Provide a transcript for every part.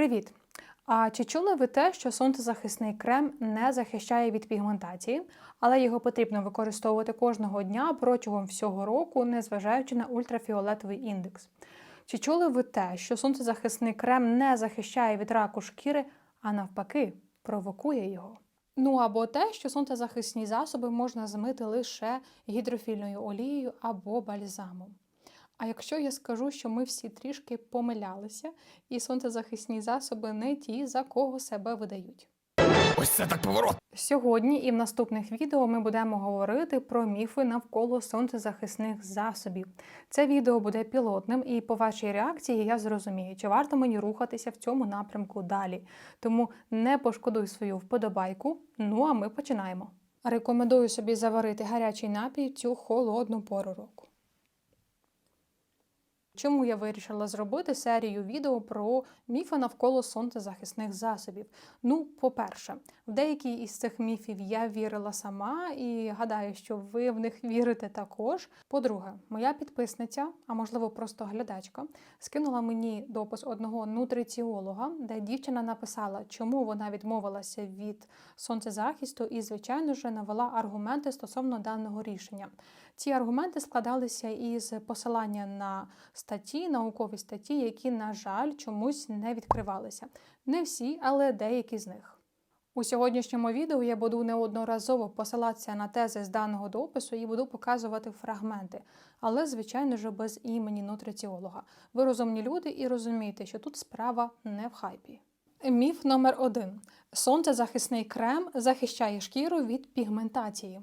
Привіт! А чи чули ви те, що сонцезахисний крем не захищає від пігментації, але його потрібно використовувати кожного дня протягом всього року, незважаючи на ультрафіолетовий індекс? Чи чули ви те, що сонцезахисний крем не захищає від раку шкіри, а навпаки, провокує його? Ну або те, що сонцезахисні засоби можна змити лише гідрофільною олією або бальзамом. А якщо я скажу, що ми всі трішки помилялися, і сонцезахисні засоби не ті, за кого себе видають. Ось це так поворот. Сьогодні і в наступних відео ми будемо говорити про міфи навколо сонцезахисних засобів. Це відео буде пілотним, і по вашій реакції я зрозумію, чи варто мені рухатися в цьому напрямку далі. Тому не пошкодуй свою вподобайку. Ну а ми починаємо. Рекомендую собі заварити гарячий напій цю холодну пору року. Чому я вирішила зробити серію відео про міфи навколо сонцезахисних засобів? Ну, по-перше, в деякі із цих міфів я вірила сама і гадаю, що ви в них вірите також. По-друге, моя підписниця, а можливо просто глядачка, скинула мені допис одного нутриціолога, де дівчина написала, чому вона відмовилася від сонцезахисту, і, звичайно ж, навела аргументи стосовно даного рішення. Ці аргументи складалися із посилання на статті, наукові статті, які, на жаль, чомусь не відкривалися. Не всі, але деякі з них. У сьогоднішньому відео я буду неодноразово посилатися на тези з даного допису і буду показувати фрагменти, але, звичайно ж, без імені нутриціолога. Ви розумні люди і розумієте, що тут справа не в хайпі. Міф номер один: сонцезахисний крем захищає шкіру від пігментації.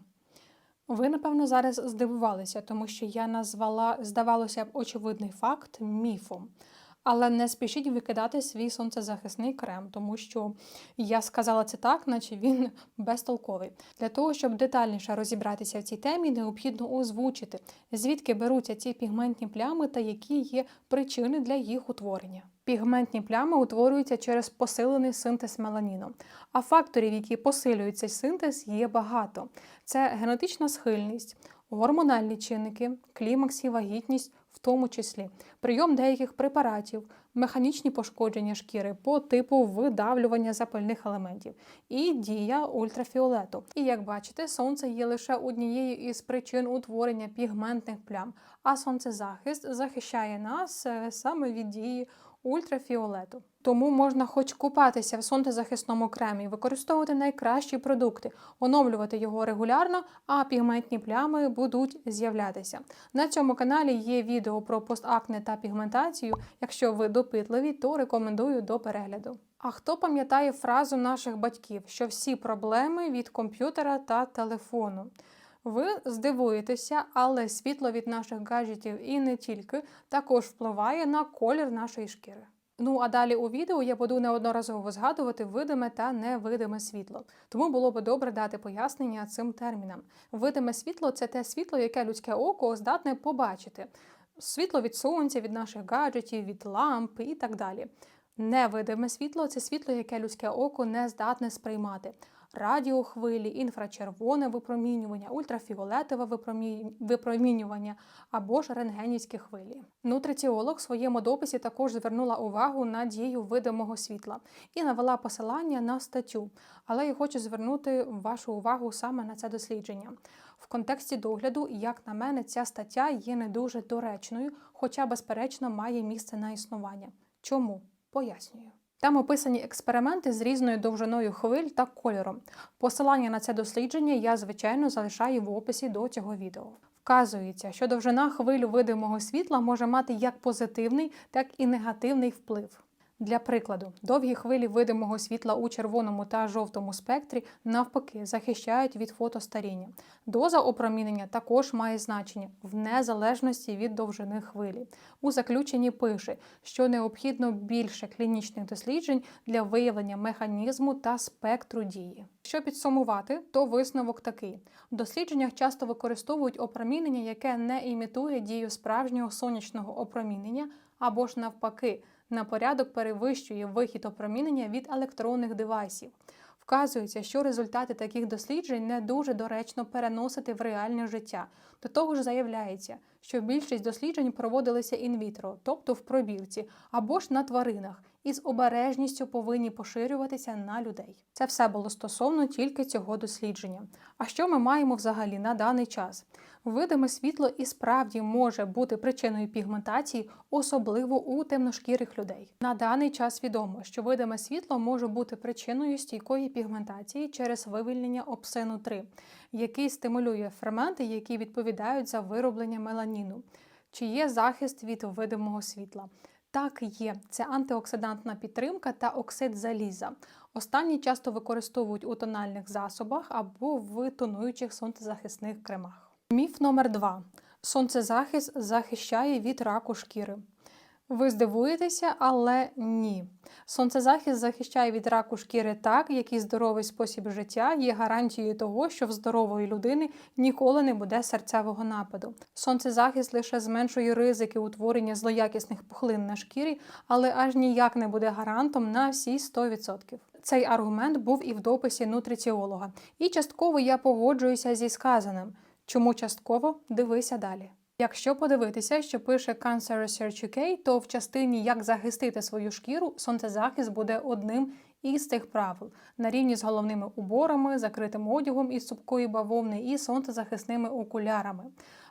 Ви, напевно, зараз здивувалися, тому що я назвала, здавалося б, очевидний факт міфом. Але не спішіть викидати свій сонцезахисний крем, тому що я сказала це так, наче він безтолковий. Для того, щоб детальніше розібратися в цій темі, необхідно озвучити, звідки беруться ці пігментні плями та які є причини для їх утворення. Пігментні плями утворюються через посилений синтез меланіну. А факторів, які посилюють цей синтез, є багато: це генетична схильність, гормональні чинники, клімакс і вагітність, в тому числі прийом деяких препаратів, механічні пошкодження шкіри по типу видавлювання запальних елементів і дія ультрафіолету. І як бачите, сонце є лише однією із причин утворення пігментних плям, а сонцезахист захищає нас е, саме від дії ультрафіолету. Тому можна хоч купатися в сонцезахисному кремі, використовувати найкращі продукти, оновлювати його регулярно, а пігментні плями будуть з'являтися. На цьому каналі є відео про постакне та пігментацію. Якщо ви допитливі, то рекомендую до перегляду. А хто пам'ятає фразу наших батьків, що всі проблеми від комп'ютера та телефону? Ви здивуєтеся, але світло від наших гаджетів і не тільки також впливає на колір нашої шкіри. Ну а далі у відео я буду неодноразово згадувати видиме та невидиме світло. Тому було би добре дати пояснення цим термінам. Видиме світло це те світло, яке людське око здатне побачити. Світло від сонця, від наших гаджетів, від ламп і так далі. Невидиме світло це світло, яке людське око не здатне сприймати. Радіохвилі, інфрачервоне випромінювання, ультрафіолетове випромінювання або ж рентгенівські хвилі. Нутриціолог в своєму дописі також звернула увагу на дію видимого світла і навела посилання на статтю. Але я хочу звернути вашу увагу саме на це дослідження. В контексті догляду, як на мене, ця стаття є не дуже доречною, хоча, безперечно, має місце на існування. Чому? Пояснюю. Там описані експерименти з різною довжиною хвиль та кольором. Посилання на це дослідження я, звичайно, залишаю в описі до цього відео. Вказується, що довжина хвиль видимого світла може мати як позитивний, так і негативний вплив. Для прикладу, довгі хвилі видимого світла у червоному та жовтому спектрі навпаки захищають від фотостаріння. Доза опромінення також має значення в незалежності від довжини хвилі. У заключенні пише, що необхідно більше клінічних досліджень для виявлення механізму та спектру дії. Щоб підсумувати, то висновок такий: в дослідженнях часто використовують опромінення, яке не імітує дію справжнього сонячного опромінення або ж навпаки на порядок перевищує вихід опромінення від електронних девайсів. Вказується, що результати таких досліджень не дуже доречно переносити в реальне життя. До того ж, заявляється, що більшість досліджень проводилися інвітро, тобто в пробірці, або ж на тваринах, і з обережністю повинні поширюватися на людей. Це все було стосовно тільки цього дослідження. А що ми маємо взагалі на даний час? Видиме світло і справді може бути причиною пігментації, особливо у темношкірих людей. На даний час відомо, що видиме світло може бути причиною стійкої пігментації через вивільнення опсину 3, який стимулює ферменти, які відповідають за вироблення меланіну. Чи є захист від видимого світла? Так, є. Це антиоксидантна підтримка та оксид заліза. Останні часто використовують у тональних засобах або в тонуючих сонцезахисних кремах. Міф номер 2 Сонцезахист захищає від раку шкіри. Ви здивуєтеся, але ні. Сонцезахист захищає від раку шкіри так, як і здоровий спосіб життя є гарантією того, що в здорової людини ніколи не буде серцевого нападу. Сонцезахист лише зменшує ризики утворення злоякісних пухлин на шкірі, але аж ніяк не буде гарантом на всі 100%. Цей аргумент був і в дописі нутриціолога. І частково я погоджуюся зі сказаним. Чому частково дивися далі. Якщо подивитися, що пише Cancer Research UK, то в частині як захистити свою шкіру, сонцезахист буде одним із цих правил на рівні з головними уборами, закритим одягом із цупкої бавовни і сонцезахисними окулярами.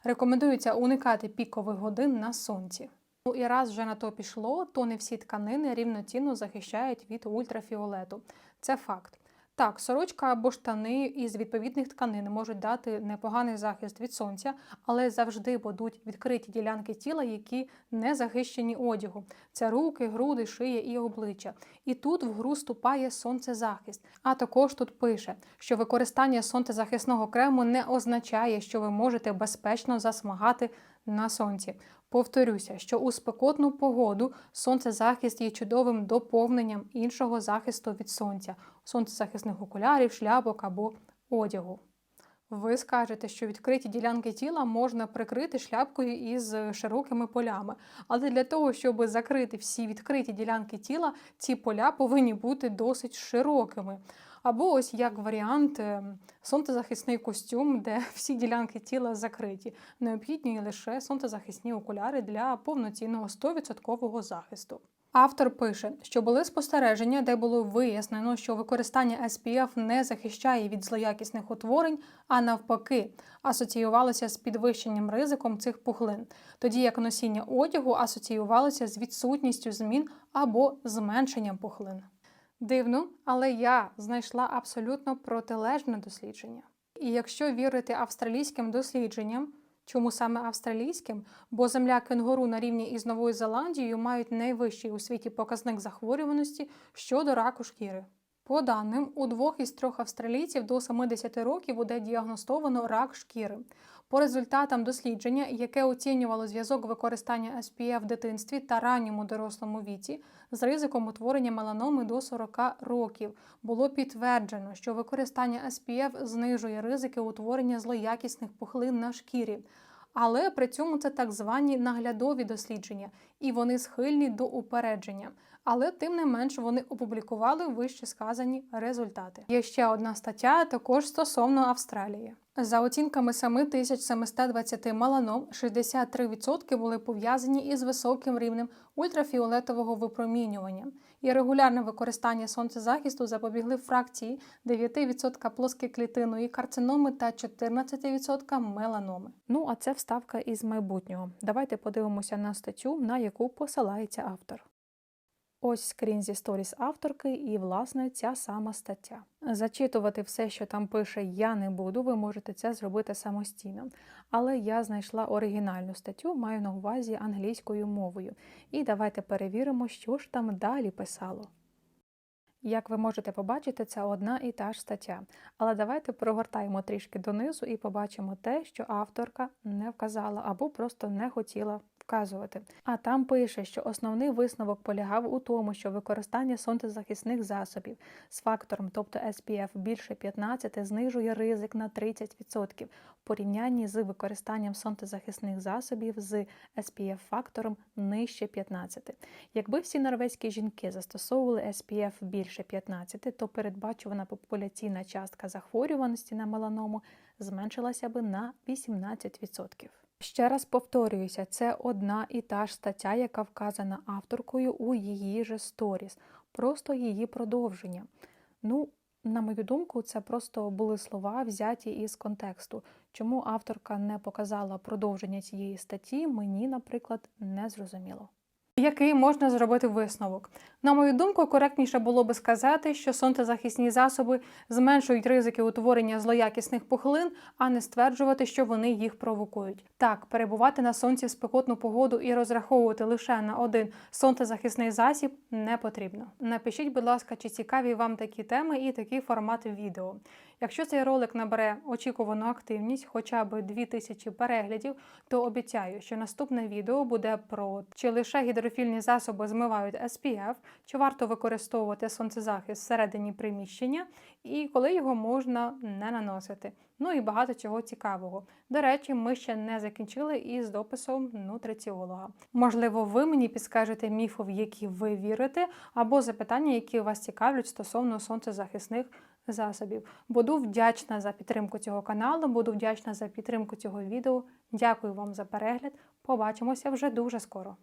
Рекомендується уникати пікових годин на сонці. Ну і раз вже на то пішло, то не всі тканини рівноцінно захищають від ультрафіолету. Це факт. Так, сорочка або штани із відповідних тканин можуть дати непоганий захист від сонця, але завжди будуть відкриті ділянки тіла, які не захищені одягу. Це руки, груди, шия і обличчя. І тут в гру ступає сонцезахист. А також тут пише, що використання сонцезахисного крему не означає, що ви можете безпечно засмагати на сонці. Повторюся, що у спекотну погоду сонцезахист є чудовим доповненням іншого захисту від сонця, сонцезахисних окулярів, шляпок або одягу. Ви скажете, що відкриті ділянки тіла можна прикрити шляпкою із широкими полями, але для того, щоб закрити всі відкриті ділянки тіла, ці поля повинні бути досить широкими. Або ось як варіант е, сонцезахисний костюм, де всі ділянки тіла закриті. Необхідні лише сонцезахисні окуляри для повноцінного 100% захисту. Автор пише, що були спостереження, де було вияснено, що використання SPF не захищає від злоякісних утворень, а навпаки, асоціювалося з підвищенням ризиком цих пухлин, тоді як носіння одягу асоціювалося з відсутністю змін або зменшенням пухлин. Дивно, але я знайшла абсолютно протилежне дослідження. І якщо вірити австралійським дослідженням, чому саме австралійським, бо земля кенгуру на рівні із Новою Зеландією мають найвищий у світі показник захворюваності щодо раку шкіри. По даним, у двох із трьох австралійців до 70 років буде діагностовано рак шкіри. По результатам дослідження, яке оцінювало зв'язок використання SPF в дитинстві та ранньому дорослому віці з ризиком утворення меланоми до 40 років, було підтверджено, що використання SPF знижує ризики утворення злоякісних пухлин на шкірі. Але при цьому це так звані наглядові дослідження, і вони схильні до упередження. Але тим не менш вони опублікували вище сказані результати. Є ще одна стаття, також стосовно Австралії. За оцінками 7720 меланом, 63% були пов'язані із високим рівнем ультрафіолетового випромінювання. І регулярне використання сонцезахисту запобігли фракції 9% плоскоклітинної карциноми та 14% меланоми. Ну а це вставка із майбутнього. Давайте подивимося на статтю, на яку посилається автор. Ось скрін зі сторіс авторки і, власне, ця сама стаття. Зачитувати все, що там пише, я не буду, ви можете це зробити самостійно. Але я знайшла оригінальну статтю, маю на увазі англійською мовою. І давайте перевіримо, що ж там далі писало. Як ви можете побачити, це одна і та ж стаття. Але давайте прогортаємо трішки донизу і побачимо те, що авторка не вказала або просто не хотіла вказувати. А там пише, що основний висновок полягав у тому, що використання сонцезахисних засобів з фактором, тобто SPF більше 15, знижує ризик на 30% в порівнянні з використанням сонцезахисних засобів з SPF-фактором нижче 15. Якби всі норвезькі жінки застосовували SPF більше 15, то передбачувана популяційна частка захворюваності на меланому зменшилася би на 18%. Ще раз повторююся, це одна і та ж стаття, яка вказана авторкою у її же сторіс, просто її продовження. Ну, на мою думку, це просто були слова, взяті із контексту. Чому авторка не показала продовження цієї статті, мені, наприклад, не зрозуміло. Який можна зробити висновок? На мою думку, коректніше було би сказати, що сонцезахисні засоби зменшують ризики утворення злоякісних пухлин, а не стверджувати, що вони їх провокують. Так, перебувати на сонці в спекотну погоду і розраховувати лише на один сонцезахисний засіб не потрібно. Напишіть, будь ласка, чи цікаві вам такі теми і такий формат відео. Якщо цей ролик набере очікувану активність, хоча б 2000 переглядів, то обіцяю, що наступне відео буде про чи лише гідрофільні засоби змивають SPF, чи варто використовувати сонцезахист всередині приміщення, і коли його можна не наносити. Ну і багато чого цікавого. До речі, ми ще не закінчили із дописом нутриціолога. Можливо, ви мені підскажете міфи, в які ви вірите, або запитання, які вас цікавлять стосовно сонцезахисних засобів. Буду вдячна за підтримку цього каналу, буду вдячна за підтримку цього відео. Дякую вам за перегляд. Побачимося вже дуже скоро.